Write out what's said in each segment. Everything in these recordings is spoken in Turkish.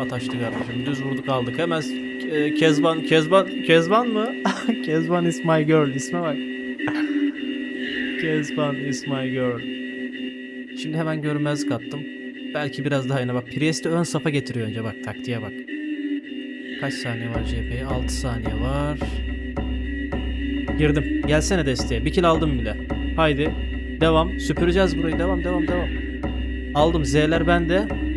Ataştı kardeşim. Düz vurduk aldık. Hemen e, Kezban, Kezban, Kezban mı? Kezban is my girl. İsme bak. Kezban is my girl. Şimdi hemen görünmezlik attım. Belki biraz daha yine bak. Priest'i ön safa getiriyor önce bak. Taktiğe bak. Kaç saniye var CHP'ye? 6 saniye var. Girdim. Gelsene desteğe. Bir kill aldım bile. Haydi. Devam. Süpüreceğiz burayı. Devam devam devam. Aldım. Z'ler bende.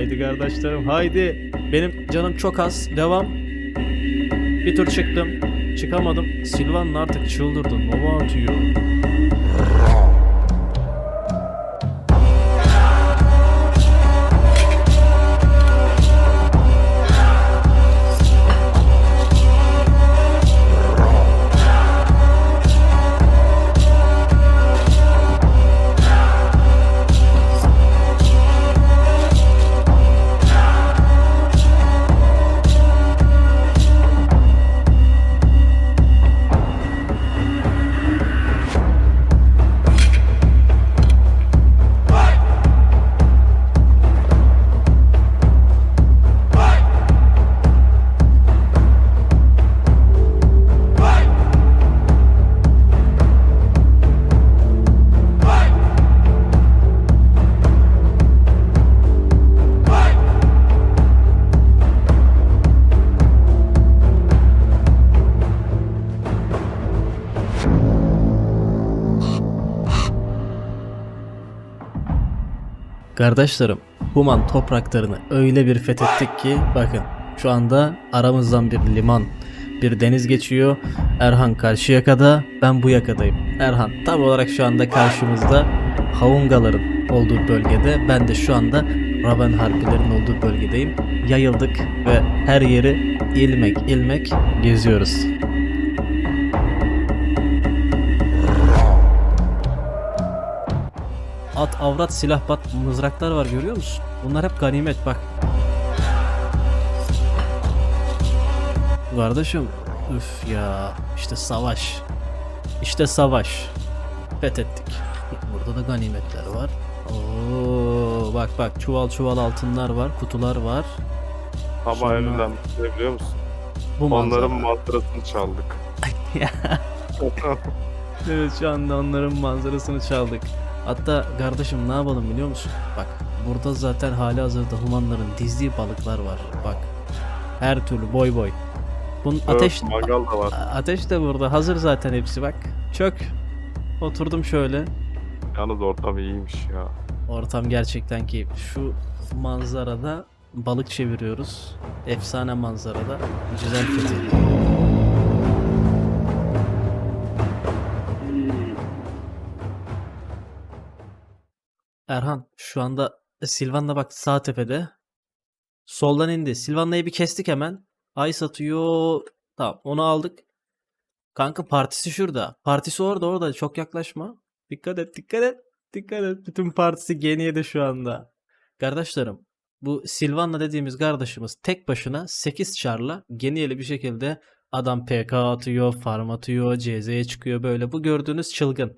Haydi kardeşlerim. Haydi. Benim canım çok az. Devam. Bir tur çıktım. Çıkamadım. Silvan'ın artık çıldırdı. Nova atıyor. Kardeşlerim, Human topraklarını öyle bir fethettik ki bakın şu anda aramızdan bir liman, bir deniz geçiyor. Erhan karşı yakada, ben bu yakadayım. Erhan tam olarak şu anda karşımızda Havungaların olduğu bölgede. Ben de şu anda Raven harpilerin olduğu bölgedeyim. Yayıldık ve her yeri ilmek ilmek geziyoruz. At, avrat, silah, bat, mızraklar var görüyor musun? Bunlar hep ganimet bak. Kardeşim, üf ya. işte savaş. İşte savaş. Fethettik. Burada da ganimetler var. Oo, bak bak çuval çuval altınlar var, kutular var. Ama Sonra- en önemli ne biliyor musun? Bu Onların manzara. mantrasını çaldık. Evet şu anda onların manzarasını çaldık. Hatta kardeşim ne yapalım biliyor musun? Bak burada zaten hali hazırda humanların dizdiği balıklar var. Bak her türlü boy boy. Bunun ateş Evet, mangal da var. ateş de burada hazır zaten hepsi bak. Çök. Oturdum şöyle. Yalnız ortam iyiymiş ya. Ortam gerçekten ki şu manzarada balık çeviriyoruz. Efsane manzarada. Güzel fethi. Erhan şu anda Silvan'la bak sağ tepede. Soldan indi. Silvan'layı bir kestik hemen. Ay satıyor. Tamam onu aldık. Kanka partisi şurada. Partisi orada orada. Çok yaklaşma. Dikkat et dikkat et. Dikkat et. Bütün partisi Geniye'de şu anda. Kardeşlerim bu Silvan'la dediğimiz kardeşimiz tek başına 8 çarla Geniyeli bir şekilde adam PK atıyor, farm atıyor, CZ'ye çıkıyor böyle. Bu gördüğünüz çılgın.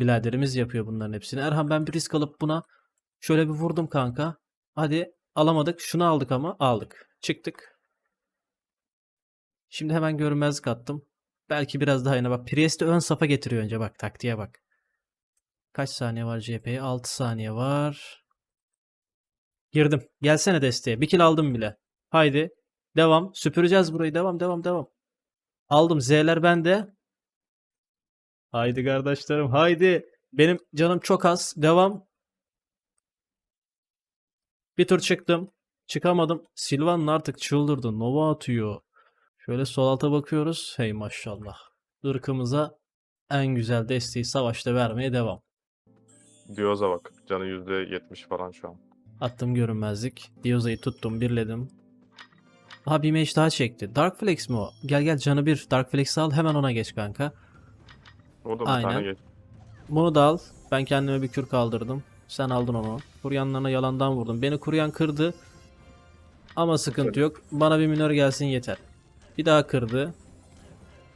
Biladerimiz yapıyor bunların hepsini. Erhan ben bir risk alıp buna şöyle bir vurdum kanka. Hadi alamadık. Şunu aldık ama aldık. Çıktık. Şimdi hemen görünmezlik attım. Belki biraz daha yine bak. Priest'i ön safa getiriyor önce bak taktiğe bak. Kaç saniye var CHP'ye? 6 saniye var. Girdim. Gelsene desteğe. Bir kill aldım bile. Haydi. Devam. Süpüreceğiz burayı. Devam devam devam. Aldım. Z'ler bende. Haydi kardeşlerim. Haydi. Benim canım çok az. Devam. Bir tur çıktım. Çıkamadım. Silvan'ın artık çıldırdı. Nova atıyor. Şöyle sol alta bakıyoruz. Hey maşallah. Irkımıza en güzel desteği savaşta vermeye devam. Diyoza bak. Canı %70 falan şu an. Attım görünmezlik. Dioza'yı tuttum, birledim. Aha bir mage daha çekti. Dark Flex mi o? Gel gel canı bir. Dark Flex'i al hemen ona geç kanka. O da bir Aynen. tane geç. Bunu da al. Ben kendime bir kür kaldırdım. Sen aldın onu. Kuryanlarına yalandan vurdum. Beni kuryan kırdı. Ama sıkıntı yok. Bana bir minör gelsin yeter. Bir daha kırdı.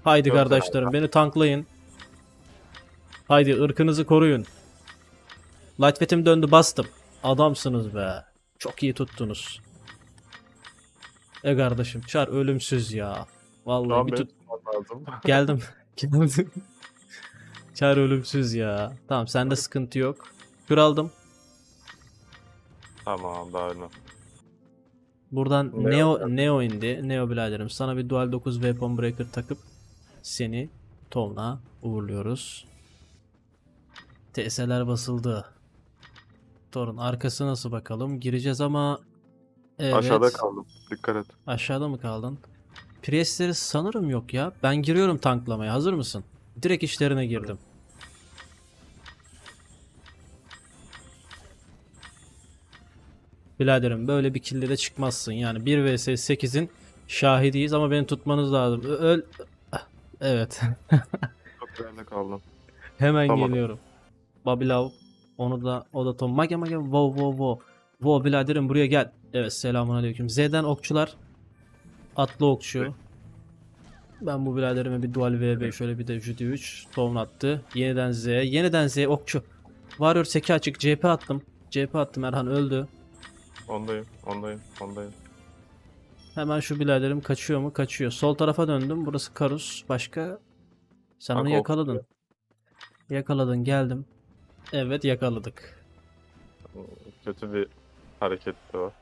Haydi Yok, kardeşlerim beni tanklayın. Haydi ırkınızı koruyun. Lightweigh'im döndü bastım. Adamsınız be. Çok iyi tuttunuz. E kardeşim çar ölümsüz ya. Vallahi an bir tut tutmam lazım. geldim. Geldim. Çar ölümsüz ya. Tamam sende sıkıntı yok. Kür aldım. tamam daha ölmem. Buradan Neo Neo. Neo indi. Neo biraderim sana bir Dual 9 Weapon Breaker takıp seni Tom'la uğurluyoruz. TS'ler basıldı. Torun arkası nasıl bakalım? Gireceğiz ama Evet. Aşağıda kaldım. Dikkat et. Aşağıda mı kaldın? Priestleri sanırım yok ya. Ben giriyorum tanklamaya. Hazır mısın? Direkt işlerine girdim. Biraderim böyle bir kilde de çıkmazsın. Yani 1 vs 8'in şahidiyiz ama beni tutmanız lazım. Öl... Evet. Çok geride kaldım. Hemen Tamam. geliyorum. Babilav. Onu da o da Tom. Mage mage. Wow wow wow. Wow biraderim buraya gel. Evet selamun aleyküm. Z'den okçular. Atlı okçu. Ben bu biraderime bir dual VB şöyle bir de Judy 3. Tom attı. Yeniden Z. Yeniden Z okçu. Warrior seki açık. CP attım. CP attım. Erhan öldü. Ondayım. Ondayım. Ondayım. Hemen şu biraderim kaçıyor mu? Kaçıyor. Sol tarafa döndüm. Burası Karus. Başka? Sen onu yakaladın. Yakaladın geldim. Evet yakaladık. Kötü bir hareketti o.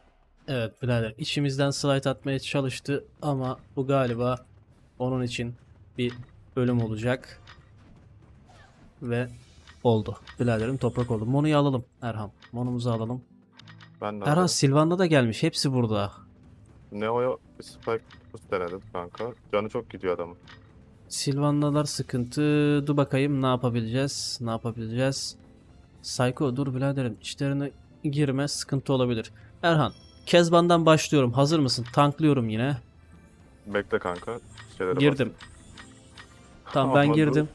Evet birader içimizden slide atmaya çalıştı ama bu galiba onun için bir ölüm olacak. Ve oldu. Biraderim toprak oldu. Monu'yu alalım Erhan. Monumuzu alalım. Ben de Erhan. Silvan'da da gelmiş. Hepsi burada. Neo'ya bir spike boost denedim kanka. Canı çok gidiyor adamın. Silvanlılar sıkıntı. Dur bakayım ne yapabileceğiz? Ne yapabileceğiz? Psycho dur biraderim. İçlerine girme sıkıntı olabilir. Erhan Kezban'dan başlıyorum. Hazır mısın? Tanklıyorum yine. Bekle kanka. Şeylere Girdim. Tamam ben girdim.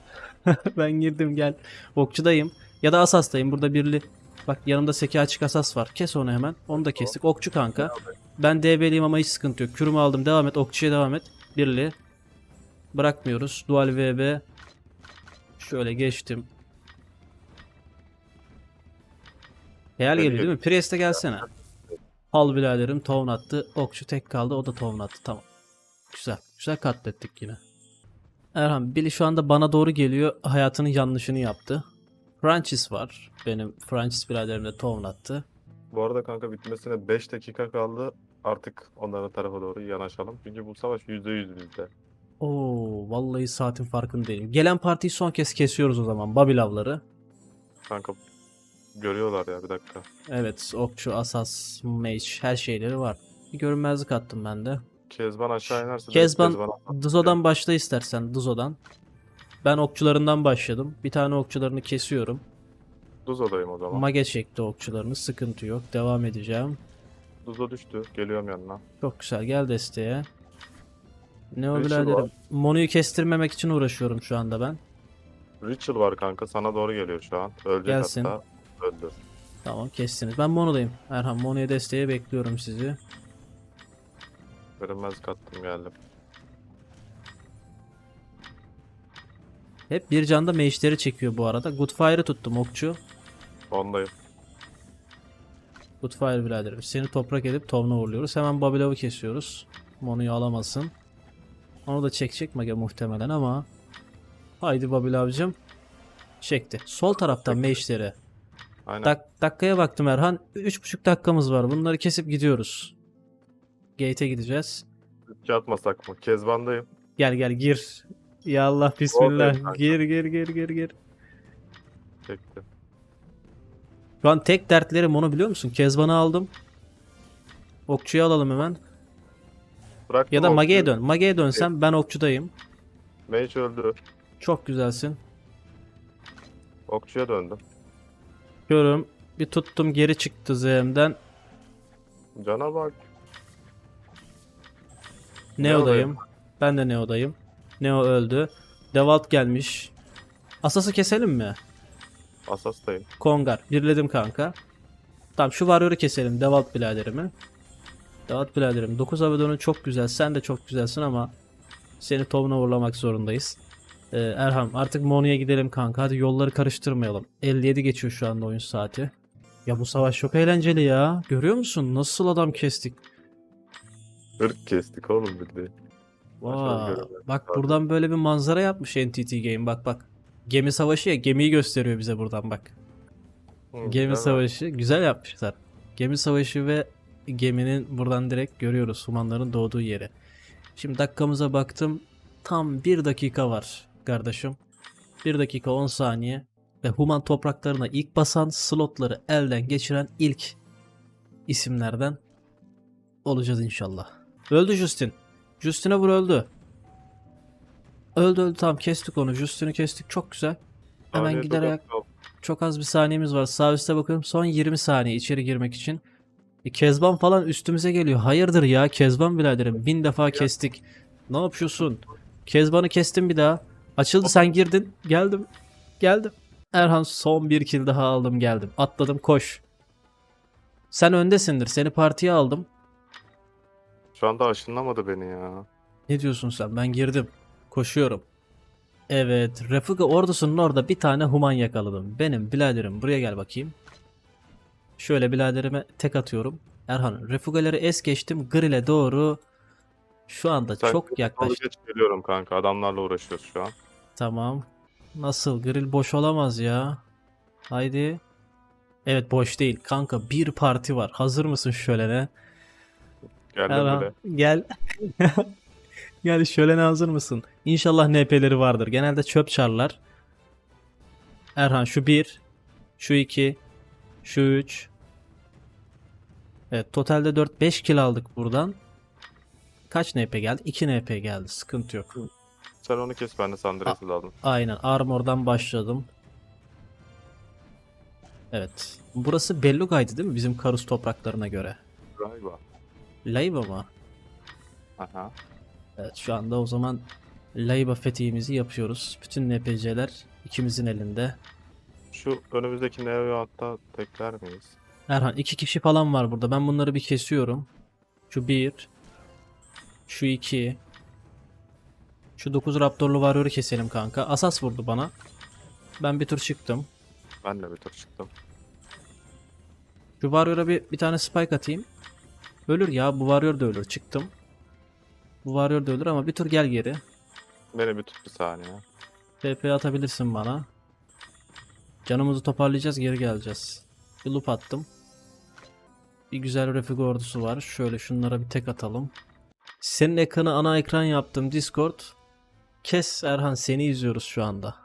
ben girdim gel. Okçudayım. Ya da asastayım. Burada birli. Bak yanımda seki açık asas var. Kes onu hemen. Onu da kestik. Okçu kanka. Ben DB'liyim ama hiç sıkıntı yok. Kürümü aldım. Devam et. Okçuya devam et. Birli. Bırakmıyoruz. Dual VB. Şöyle geçtim. Hayal geliyor değil mi? Priest'e gelsene. Al biraderim. Town attı. Okçu tek kaldı. O da town attı. Tamam. Güzel. Güzel katlettik yine. Erhan, Billy şu anda bana doğru geliyor. Hayatının yanlışını yaptı. Francis var. Benim Francis biraderim de town attı. Bu arada kanka bitmesine 5 dakika kaldı. Artık onların tarafa doğru yanaşalım. Çünkü bu savaş %100 bizde. Oo, vallahi saatin farkındayım. Gelen partiyi son kez kesiyoruz o zaman. Babilavları. Kanka görüyorlar ya bir dakika. Evet, okçu, asas, mage her şeyleri var. Bir görünmezlik attım ben de. Kezban aşağı inerse direkt Kezban, Dızo'dan başla istersen, Dızo'dan. Ben okçularından başladım. Bir tane okçularını kesiyorum. Duzo'dayım o zaman. Mage çekti okçularını, sıkıntı yok. Devam edeceğim. Duzo düştü. Geliyorum yanına. Çok güzel, gel desteğe. Ne o Rachel biraderim? var. Monu'yu kestirmemek için uğraşıyorum şu anda ben. Rachel var kanka. Sana doğru geliyor şu an. Ölecek Gelsin. hatta. Öldü. Tamam kestiniz. Ben Mono'dayım. Erhan Mono'ya desteğe bekliyorum sizi. Görünmez kattım geldim. Hep bir canda mage'leri çekiyor bu arada. Goodfire'ı tuttum okçu. Ondayım. Goodfire biraderim. Seni toprak edip Tovna uğurluyoruz. Hemen Babilav'ı kesiyoruz. Mono'yu alamasın. Onu da çekecek Mage muhtemelen ama. Haydi Babilav'cım. Çekti. Sol taraftan mage'leri. Aynen. Dak dakikaya baktım Erhan. 3,5 dakikamız var. Bunları kesip gidiyoruz. Gate'e gideceğiz. Üç atmasak mı? Kezban'dayım. Gel gel gir. Ya Allah bismillah. Gir gir gir gir gir. Çektim. Şu an tek dertlerim onu biliyor musun? Kezban'ı aldım. Okçuyu alalım hemen. Bıraktım Ya da. Mage'ye dön. Mage'ye dönsem ben okçudayım. Mage öldü. Çok güzelsin. Okçuya döndüm. Görüyorum. Bir tuttum geri çıktı ZM'den. Cana bak. Neo'dayım. Ben de Neo'dayım. Neo öldü. Devalt gelmiş. Asas'ı keselim mi? Asastayım. Kongar. Birledim kanka. Tamam şu Warrior'ı keselim. Devalt biraderimi. Devalt biraderim. 9 Avedon'un çok güzel. Sen de çok güzelsin ama seni Tom'una uğurlamak zorundayız. Ee, Erhan artık Monu'ya gidelim kanka. Hadi yolları karıştırmayalım. 57 geçiyor şu anda oyun saati. Ya bu savaş çok eğlenceli ya. Görüyor musun? Nasıl adam kestik? Irk kestik oğlum. Maşallah Vay. göremedim. Bak buradan böyle bir manzara yapmış NTT Game. Bak bak. Gemi savaşı ya. Gemiyi gösteriyor bize buradan bak. Hı, Gemi savaşı. Güzel yapmışlar. Gemi savaşı ve geminin buradan direkt görüyoruz. Humanların doğduğu yeri. Şimdi dakikamıza baktım. Tam bir dakika var kardeşim. 1 dakika 10 saniye. Ve Human topraklarına ilk basan slotları elden geçiren ilk isimlerden olacağız inşallah. Öldü Justin. Justin'e vur öldü. Öldü öldü tamam kestik onu. Justin'i kestik çok güzel. Hemen Saniye gider çok az ayak kaldı. çok az bir saniyemiz var. Sağ üstte bakıyorum. Son 20 saniye içeri girmek için. E, Kezban falan üstümüze geliyor. Hayırdır ya Kezban biraderim. Bin defa kestik. Ne yapıyorsun? Kezban'ı kestim bir daha. Açıldı sen girdin. Geldim. Geldim. Erhan son bir kill daha aldım geldim. Atladım koş. Sen öndesindir. Seni partiye aldım. Şu anda aşınlamadı beni ya. Ne diyorsun sen? Ben girdim. Koşuyorum. Evet. Refuga ordusunun orada bir tane human yakaladım. Benim biraderim. Buraya gel bakayım. Şöyle biraderime tek atıyorum. Erhan. Refugaları es geçtim. Grill'e doğru. Şu anda Sen çok yaklaştım. geç geliyorum kanka. Adamlarla uğraşıyoruz şu an. Tamam. Nasıl? Grill boş olamaz ya. Haydi. Evet boş değil. Kanka bir parti var. Hazır mısın şölene? Geldim Erhan bile. gel. gel şölene hazır mısın? İnşallah NP'leri vardır. Genelde çöp çarlar. Erhan şu bir, şu iki, şu üç. Evet totalde 4-5 kill aldık buradan. Kaç NP geldi? 2 NP geldi. Sıkıntı yok. Sen onu kes ben de Sandras'ı aldım. Aynen armor'dan başladım. Evet. Burası Belluga'ydı değil mi? Bizim Karus topraklarına göre. Galiba. Laiba mı? Aha. Evet şu anda o zaman Laiba fethimizi yapıyoruz. Bütün NPC'ler ikimizin elinde. Şu önümüzdeki Neo hatta tekler miyiz? Erhan iki kişi falan var burada. Ben bunları bir kesiyorum. Şu bir. Şu iki. Şu 9 Raptorlu Warrior'ı keselim kanka. Asas vurdu bana. Ben bir tur çıktım. Ben de bir tur çıktım. Şu Warrior'a bir, bir tane spike atayım. Ölür ya bu Warrior da ölür. Çıktım. Bu Warrior da ölür ama bir tur gel geri. Beni bir tut bir saniye. TP atabilirsin bana. Canımızı toparlayacağız geri geleceğiz. Bir loop attım. Bir güzel refik ordusu var. Şöyle şunlara bir tek atalım. Senin ekranı ana ekran yaptım Discord. Kes Erhan seni izliyoruz şu anda.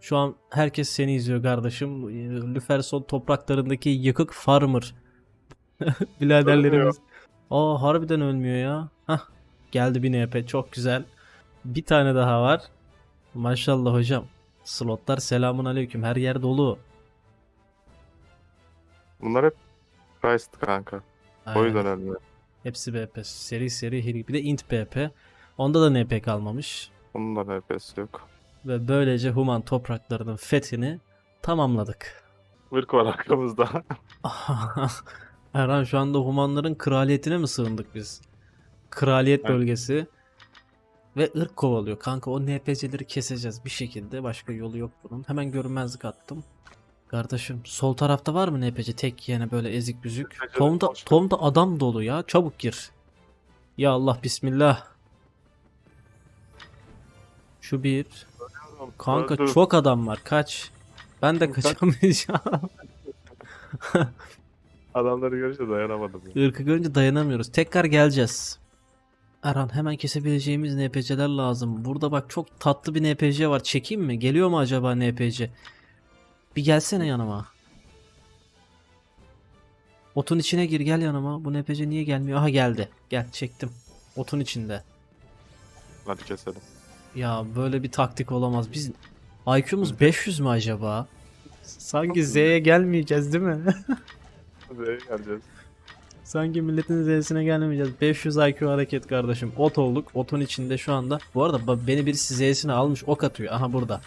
Şu an herkes seni izliyor kardeşim. Lüferson topraklarındaki yıkık farmer. Biraderlerimiz. Aa harbiden ölmüyor ya. Hah geldi bir NP çok güzel. Bir tane daha var. Maşallah hocam. Slotlar selamun aleyküm. Her yer dolu. Bunlar hep Christ kanka. O Aynen. yüzden ölmüyor. Hepsi BP. Seri seri hili. Bir de int BP. Onda da NP kalmamış. Onun da NP'si yok. Ve böylece Human topraklarının fethini tamamladık. Irk var arkamızda. Erhan şu anda Humanların kraliyetine mi sığındık biz? Kraliyet Evet. bölgesi. Ve ırk kovalıyor. Kanka o NPC'leri keseceğiz bir şekilde. Başka yolu yok bunun. Hemen görünmezlik attım. Kardeşim sol tarafta var mı NPC? Tek yine böyle ezik büzük. Başka- Tom'da adam dolu ya. Çabuk gir. Ya Allah bismillah. Şu bir. Kanka çok adam var. Kaç. Ben de Kaç. kaçamayacağım. Adamları görünce dayanamadım. ya. Irkı görünce dayanamıyoruz. Tekrar geleceğiz. Erhan hemen kesebileceğimiz NPC'ler lazım. Burada bak çok tatlı bir NPC var. Çekeyim mi? Geliyor mu acaba NPC? Bir gelsene yanıma. Otun içine gir gel yanıma. Bu NPC niye gelmiyor? Aha geldi. Gel çektim. Otun içinde. Hadi keselim. Ya böyle bir taktik olamaz. Biz IQ'muz 500 mü acaba? Sanki Z'ye gelmeyeceğiz değil mi? Z'ye geleceğiz. Sanki milletin Z'sine gelmeyeceğiz. 500 IQ hareket kardeşim. Ot olduk. Otun içinde şu anda. Bu arada beni birisi Z'sine almış ok atıyor. Aha burada.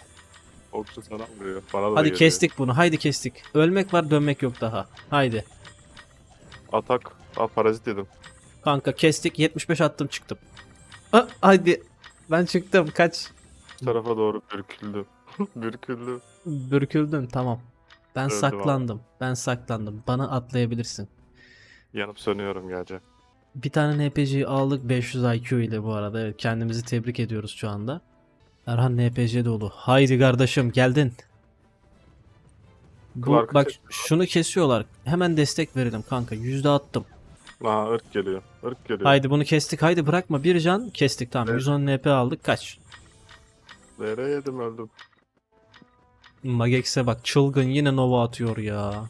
Okçu sana vuruyor. Bana da Hadi geliyor. kestik bunu. Haydi kestik. Ölmek var dönmek yok daha. Haydi. Atak. Aa parazit yedim. Kanka kestik. 75 attım çıktım. Ah, haydi. Ben çıktım. Kaç. Bu tarafa doğru bürküldü. bürküldü. Bürküldün. Tamam. Ben Öldüm saklandım. Ben saklandım. Bana atlayabilirsin. Yanıp sönüyorum gerçi. Bir tane NPC'yi aldık 500 IQ ile bu arada. Evet, kendimizi tebrik ediyoruz şu anda. Erhan NPC dolu. Haydi kardeşim geldin. Bu, Clark'ı bak şunu kesiyorlar. Hemen destek verelim kanka. Yüzde attım. Aa ırk geliyor. Irk geliyor. Haydi bunu kestik. Haydi bırakma. Bir can kestik. Tamam. Evet. 110 NP aldık. Kaç. Nereye yedim öldüm. Magex'e bak. Çılgın yine Nova atıyor ya.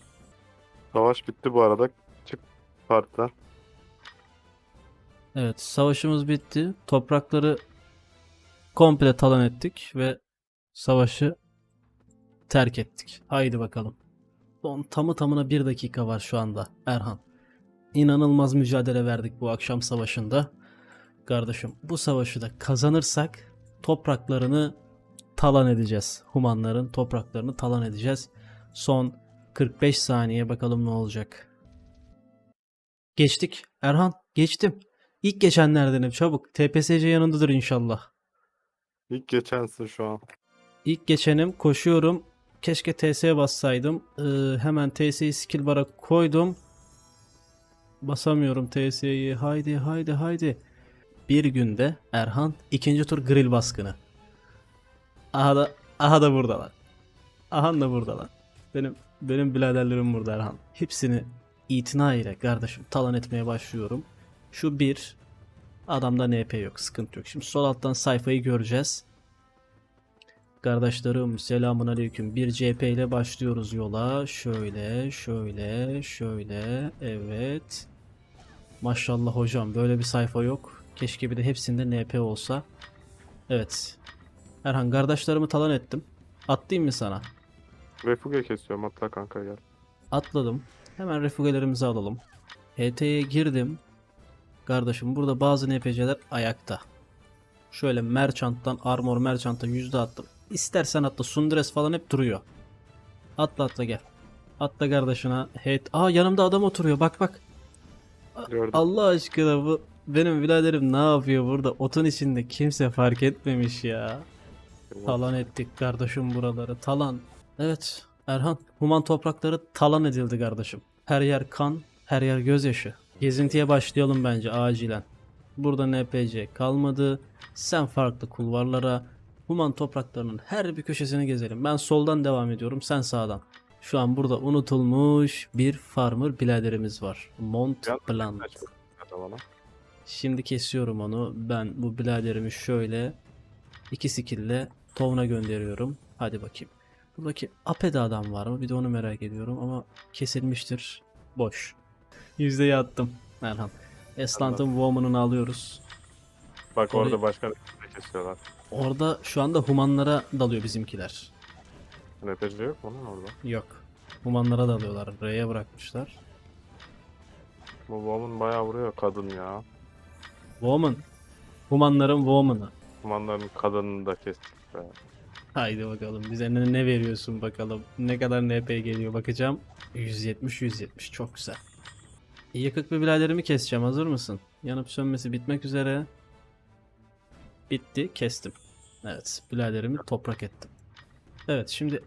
Savaş bitti bu arada. Çık partiden. Evet. Savaşımız bitti. Toprakları komple talan ettik ve savaşı terk ettik. Haydi bakalım. Son tamı tamına bir dakika var şu anda Erhan. İnanılmaz mücadele verdik bu akşam savaşında. Kardeşim bu savaşı da kazanırsak topraklarını talan edeceğiz. Humanların topraklarını talan edeceğiz. Son 45 saniye bakalım ne olacak. Geçtik. Erhan geçtim. İlk geçenlerdenim çabuk. TPSC yanındadır inşallah. İlk geçensin şu an. İlk geçenim koşuyorum. Keşke TS'ye bassaydım. Ee, hemen TS'yi skill bara koydum. Basamıyorum TS'yi. Haydi haydi haydi. Bir günde Erhan ikinci tur grill baskını. Aha da aha da buradalar. Aha da buradalar. Benim benim biraderlerim burada Erhan. Hepsini itina ile kardeşim talan etmeye başlıyorum. Şu bir adamda NP yok sıkıntı yok. Şimdi sol alttan sayfayı göreceğiz. Kardeşlerim selamun aleyküm. Bir CP ile başlıyoruz yola. Şöyle, şöyle, şöyle. Evet. Maşallah hocam böyle bir sayfa yok. Keşke bir de hepsinde NP olsa. Evet. Erhan kardeşlerimi talan ettim. Atlayayım mı sana? Refuge kesiyorum hatta kanka gel. Atladım. Hemen refugelerimizi alalım. HT'ye girdim. Kardeşim burada bazı NPC'ler ayakta. Şöyle merchant'tan armor merchant'a yüzde attım. İstersen atla sundres falan hep duruyor. Atla atla gel. Atla kardeşine. Evet. Aa yanımda adam oturuyor bak bak. Gördüm. Allah aşkına bu benim biraderim ne yapıyor burada? Otun içinde kimse fark etmemiş ya. Talan ettik kardeşim buraları. Talan. Evet. Erhan. Human toprakları talan edildi kardeşim. Her yer kan, her yer gözyaşı. Gezintiye başlayalım bence acilen. Burada NPC kalmadı. Sen farklı kulvarlara, Human topraklarının her bir köşesini gezelim. Ben soldan devam ediyorum, sen sağdan. Şu an burada unutulmuş bir farmer biraderimiz var. Mont Blanc. Şimdi kesiyorum onu. Ben bu biraderimi şöyle iki skill'le Tovna gönderiyorum. Hadi bakayım. Buradaki Ape'de adam var mı? Bir de onu merak ediyorum ama kesilmiştir. Boş. Yüzdeyi attım. Erhan. Eslant'ın Woman'ını alıyoruz. Bak Orayı- orada başka refuge kesiyorlar. Orada şu anda Humanlara dalıyor bizimkiler. NPC yok mu lan orada? Yok. Humanlara dalıyorlar. R'ye bırakmışlar. Bu woman bayağı vuruyor kadın ya. Woman. Humanların Woman'ı. Kumandanın kadınını da kestik Haydi bakalım bize ne, ne veriyorsun bakalım. Ne kadar NP geliyor bakacağım. 170 170 çok güzel. Yıkık bir biraderimi keseceğim hazır mısın? Yanıp sönmesi bitmek üzere. Bitti kestim. Evet biraderimi toprak ettim. Evet şimdi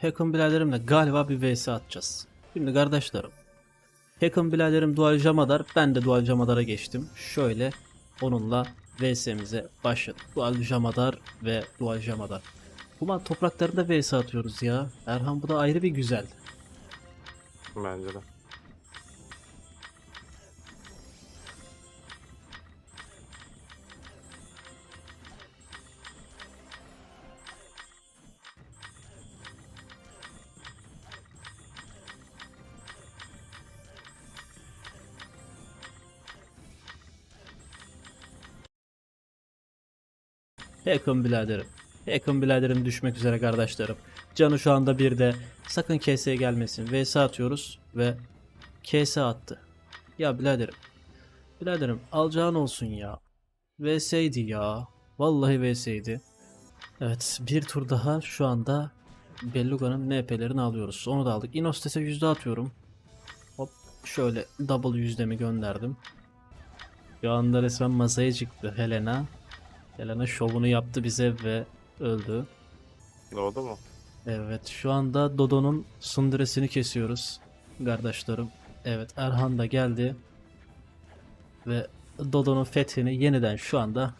Hack'ın biraderimle galiba bir vs atacağız. Şimdi kardeşlerim. Hack'ın biraderim Dual Jamadar ben de Dual Jamadar'a geçtim. Şöyle onunla vs'mize başladık. Dual Jamadar ve Dual Jamadar. Ulan topraklarında vs atıyoruz ya. Erhan bu da ayrı bir güzel. Bence de. Yakın biraderim. Yakın biraderim düşmek üzere kardeşlerim. Canı şu anda bir de sakın KS'ye gelmesin. VS atıyoruz ve KS attı. Ya biraderim. Biraderim alacağın olsun ya. VS'ydi ya. Vallahi VS'ydi. Evet bir tur daha şu anda Belluga'nın NP'lerini alıyoruz. Onu da aldık. Inostes'e yüzde atıyorum. Hop şöyle double yüzdemi gönderdim. Şu anda resmen masaya çıktı Helena. Helena şovunu yaptı bize ve öldü. Doğdu mu? Evet şu anda Dodo'nun sunduresini kesiyoruz kardeşlerim. Evet Erhan da geldi. Ve Dodo'nun fethini yeniden şu anda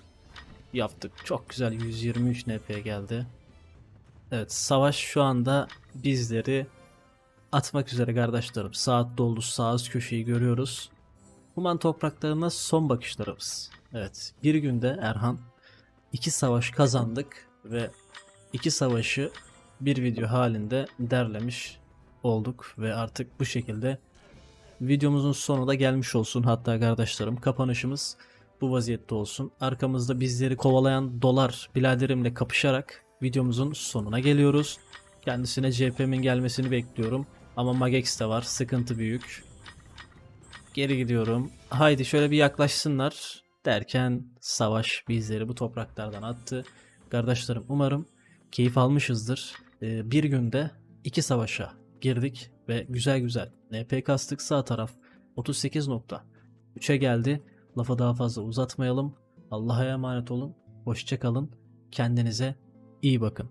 yaptık. Çok güzel 123 NP'ye geldi. Evet savaş şu anda bizleri atmak üzere kardeşlerim. Saat doldu sağ üst köşeyi görüyoruz. Human topraklarına son bakışlarımız. Evet bir günde Erhan iki savaş kazandık ve iki savaşı bir video halinde derlemiş olduk ve artık bu şekilde videomuzun sonu da gelmiş olsun hatta kardeşlerim kapanışımız bu vaziyette olsun. Arkamızda bizleri kovalayan dolar biladerimle kapışarak videomuzun sonuna geliyoruz. Kendisine CHP'min gelmesini bekliyorum ama Magex de var sıkıntı büyük. Geri gidiyorum. Haydi şöyle bir yaklaşsınlar derken savaş bizleri bu topraklardan attı. Kardeşlerim umarım keyif almışızdır. Ee, bir günde iki savaşa girdik ve güzel güzel NP kastık sağ taraf 38.3'e geldi. Lafa daha fazla uzatmayalım. Allah'a emanet olun. Hoşça kalın. Kendinize iyi bakın.